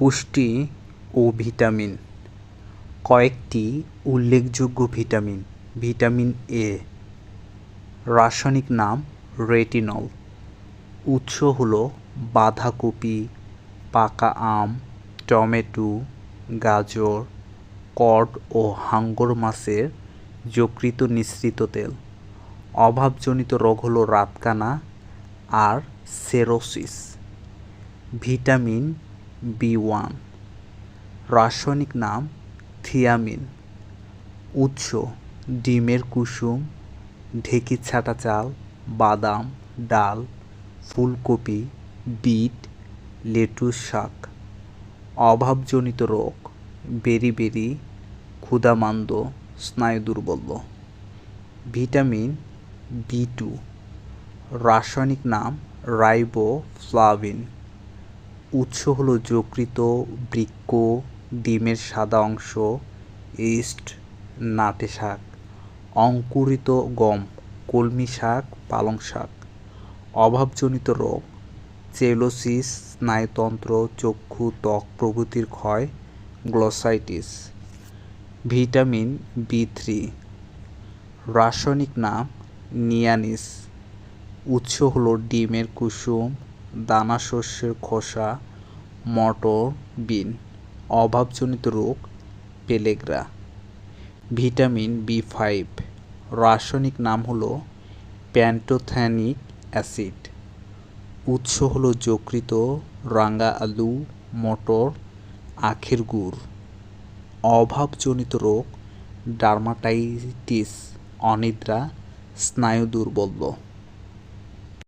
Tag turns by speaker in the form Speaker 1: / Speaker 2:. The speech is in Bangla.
Speaker 1: পুষ্টি ও ভিটামিন। কয়েকটি উল্লেখযোগ্য ভিটামিন ভিটামিন এ। রাসায়নিক নাম রেটিনল। উৎস হল বাঁধাকপি, পাকা আম, টমেটো, গাজর, কড ও হাঙ্গর মাছের যকৃত নিঃসৃত তেল। অভাবজনিত রোগ হল রাতকানা আর সেরোসিস। Vitamin B one. রাসায়নিক নাম থিয়ামিন। উৎস, ডিমের কুসুম ঢেকি ছাটা চাল, বাদাম, ডাল, ফুলকপি, বিট, লেটুস শাক। অভাবজনিত রোগ, বেরি ক্ষুধামান্দ, স্নায়ু দুর্বল। Vitamin B two. রাসায়নিক নাম রাইবো রাইবোফ্লাভিন। উৎস হলো যকৃত বৃক্ক, ডিমের সাদা অংশ, ইস্ট, নাটে শাক, অঙ্কুরিত গম, কলমি শাক, পালং শাক, অভাবজনিত রোগ, চেলোসিস, স্নায়ুতন্ত্র, চক্ষু, ত্বক প্রভৃতির ক্ষয়, গ্লসাইটিস, ভিটামিন বি থ্রি, রাসায়নিক নাম নিয়ানিস, উৎস হলো ডিমের কুসুম দানা শস্যের খোসা মটর বিন, অভাবজনিত রোগ, পেলেগ্রা। Vitamin B five. রাসায়নিক নাম হলো প্যান্টোথ্যানিক অ্যাসিড। উৎস হলো যকৃত রাঙ্গা আলু, মটর, আখের গুড়। অভাবজনিত রোগ, ডার্মাটাইটিস, অনিদ্রা, স্নায়ু দুর্বল।